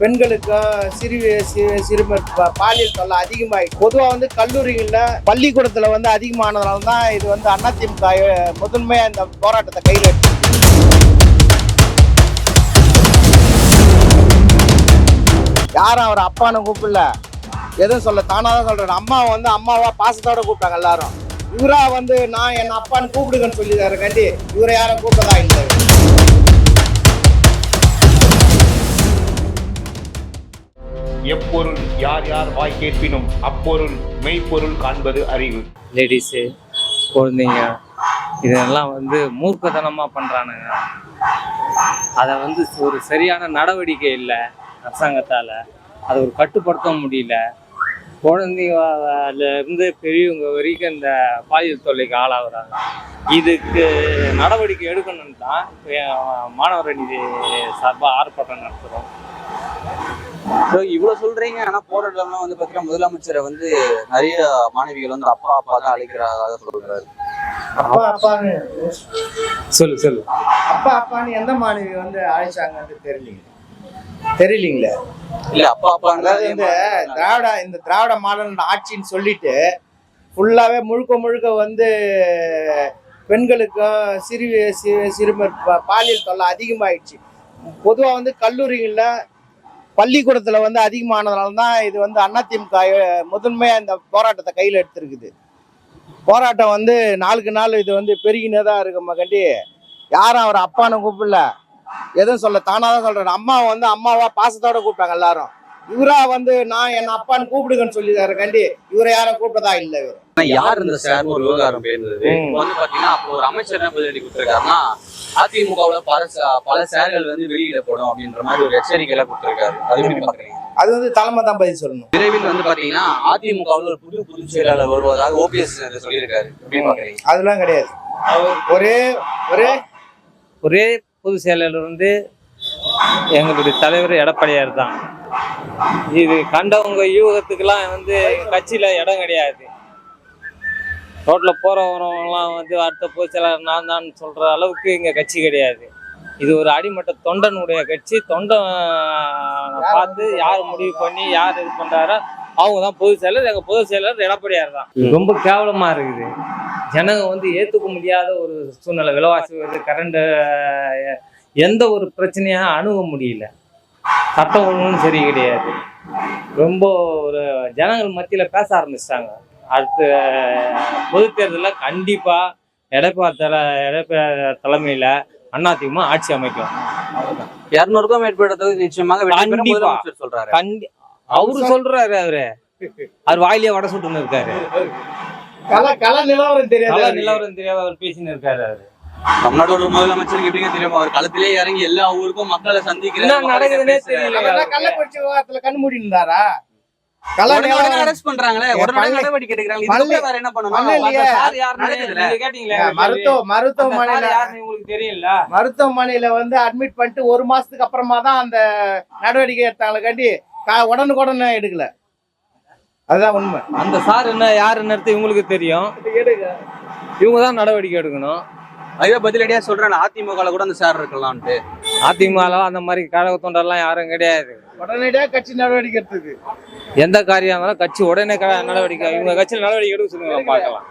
பெண்களுக்கும் சிறு சிறுமர் பாலியல் தொல்லை அதிகமாகி பொதுவாக வந்து கல்லூரிகளில் பள்ளிக்கூடத்தில் வந்து அதிகமானதுனால தான் இது வந்து அதிமுக முதன்மையாக இந்த போராட்டத்தை கையில் எடுத்து யாரும் அவர் அப்பான்னு கூப்பிடல. எதுவும் சொல்ல தானாக தான் சொல்கிறேன் அம்மாவை வந்து அம்மாவா பாசத்தோட கூப்பிட்டாங்க எல்லாரும். இவரா வந்து நான் என் அப்பான்னு கூப்பிடுங்கன்னு சொல்லி கண்டி. இவரை யாரும் கூப்பிட்டதா இல்லை. எப்பொருள் யார் யார் வாய் கேட்பினும் அப்பொருள் மெய்ப்பொருள் காண்பது அறிவு. லேடிஸு குழந்தைங்க இதெல்லாம் வந்து மூர்க்கத்தனமாக பண்ணுறானுங்க அதை வந்து ஒரு சரியான நடவடிக்கை இல்லை அரசாங்கத்தால். அதை ஒரு கட்டுப்படுத்த முடியல. குழந்தைங்கலேருந்து பெரியவங்க வரைக்கும் இந்த பாலியல் தொல்லைக்கு ஆளாகிறாங்க. இதுக்கு நடவடிக்கை எடுக்கணும்னு தான் மாணவர் அணி சார்பாக ஆர்ப்பாட்டம் நடத்துகிறோம் ஸோ இவ்வளவு சொல்றீங்க. ஆனா போராட்டம்லாம் வந்து பாத்தீங்கன்னா முதலமைச்சரை வந்து நிறைய மாணவிகள் வந்து அப்பா அப்பா தான் அழைக்கிறதாக சொல்றாரு. அப்பா அப்பான்னு சொல்லு சொல்லு. அப்பா அப்பான்னு எந்த மாணவி வந்து அழைச்சாங்கன்னு தெரியலீங்க? தெரியலீங்களே? இல்ல அப்பா அப்பா அதாவது இந்த திராவிட இந்த திராவிட மாடல் ஆட்சின்னு சொல்லிட்டு ஃபுல்லாவே முழுக்க முழுக்க வந்து பெண்களுக்கும் சிறு சி- சிறுவர் ப- பாலியல் தொல்லை அதிகமாயிடுச்சு. பொதுவாக வந்து கல்லூரிகளில் பள்ளிக்கூடத்தில் வந்து அதிகமானதுனால தான் இது வந்து அதிமுக முதன்மையாக இந்த போராட்டத்தை கையில் எடுத்திருக்குது. போராட்டம் வந்து நாளுக்கு நாள் இது வந்து பெருகினே தான் இருக்குமாக்காண்டி யாரும் அவர் அப்பான்னு கூப்பிடல. எதுவும் சொல்ல தானாக தான் சொல்கிறேன் அம்மாவை வந்து அம்மாவா பாசத்தோட கூப்பிட்டாங்க எல்லாரும். இவரா வந்து நான் என் அப்பான்னு கூப்பிடுங்கன்னு சொல்லி கண்டி. இவரை யாரும் கூப்பிட்டதா இல்லை இவர். யார் இந்த சார் ஒரு விவகாரம்? பேருந்தது இப்போ வந்து பாத்தீங்கன்னா அப்போ ஒரு அமைச்சர் என்ன பதிலடி கொடுத்திருக்காருன்னா அதிமுகவுல பல பல சேர்கள் வந்து வெளியிடப்படும் அப்படின்ற மாதிரி ஒரு எச்சரிக்கை எல்லாம் கொடுத்திருக்காரு. அது எப்படி பாக்குறீங்க? அது வந்து தலைமை தான் பதில் சொல்லணும். விரைவில் வந்து பாத்தீங்கன்னா அதிமுகவுல ஒரு புது பொதுச் செயலாளர் வருவதாக ஓபிஎஸ் சொல்லியிருக்காரு. பாக்குறீங்க? அதெல்லாம் கிடையாது. ஒரே ஒரே ஒரே பொதுச் செயலாளர் வந்து எங்களுடைய தலைவர் எடப்பாடியார் தான். இது கண்டவங்க யூகத்துக்கெல்லாம் வந்து கட்சியில் இடம் கிடையாது. ரோட்டில் போகிற வரவங்கலாம் வந்து அடுத்த பொதுச் செயலாளர் நான் தான் சொல்கிற அளவுக்கு இங்கே கட்சி கிடையாது. இது ஒரு அடிமட்ட தொண்டனுடைய கட்சி. தொண்டன் பார்த்து யார் முடிவு பண்ணி யார் இது பண்ணுறாரோ அவங்க தான் பொதுச் செயலர். எங்கள் பொதுச் செயலர் எடப்பாடியார் தான். ரொம்ப கேவலமாக இருக்குது. ஜனங்க வந்து ஏற்றுக்க முடியாத ஒரு சூழ்நிலை. விலைவாசி வருது கரண்ட் எந்த ஒரு பிரச்சனையாக அணுக முடியல. சட்டம் ஒழுங்கும் சரி கிடையாது. ரொம்ப ஒரு ஜனங்கள் மத்தியில் பேச ஆரம்பிச்சிட்டாங்க. அடுத்த பொது தேர்தலில் கண்டிப்பாக எடப்பாடி தல எடப்பாடி தலைமையில் அதிமுக ஆட்சி அமைக்கும். இருநூறுக்கும் மேற்பட்ட தொகுதி நிச்சயமாக. முதலமைச்சர் சொல்றாரு. கண்டி அவரு சொல்றாரு அவரு. அவர் வாயிலே வடை சுட்டுன்னு இருக்காரு. கல கல நிலவரம் தெரியாது. நிலவரம் தெரியாத அவர் பேசின்னு இருக்காரு அவரு. தமிழ்நாட்டோட முதலமைச்சருக்கு எப்படிங்க தெரியும்? அவர் களத்திலே இறங்கி எல்லா ஊருக்கும் மக்களை சந்திக்கிறாரு நடக்குதுன்னே தெரியல கள்ளக்குறிச்சி விவகாரத்துல கண் மூடி இருந்தாரா? மருத்துவமனையில சார் யாருன்னு உங்களுக்கு தெரியல? மருத்துவமனையில வந்து அட்மிட் பண்ணிட்டு ஒரு மாசத்துக்கு அப்புறமா தான் அந்த நடவடிக்கை எடுத்தாங்களே காட்டி உடனுக்குடனே எடுக்கல. அதுதான் உண்மை. அந்த சார் என்ன யாருன்னு இவங்களுக்கு தெரியும். இவங்க தான் நடவடிக்கை எடுக்கணும். ஐயோ பதிலடியா சொல்றேன் அதிமுக கூட அந்த சார் இருக்கலாம்ட்டு அதிமுக அந்த மாதிரி கழக தொண்டர்லாம் யாரும் கிடையாது. உடனடியா கட்சி நடவடிக்கை எடுத்தது. எந்த காரியம் இருந்தாலும் கட்சி உடனே நடவடிக்கை இவங்க கட்சியில் நடவடிக்கை எடுக்க சொல்லுங்க பார்க்கலாம்.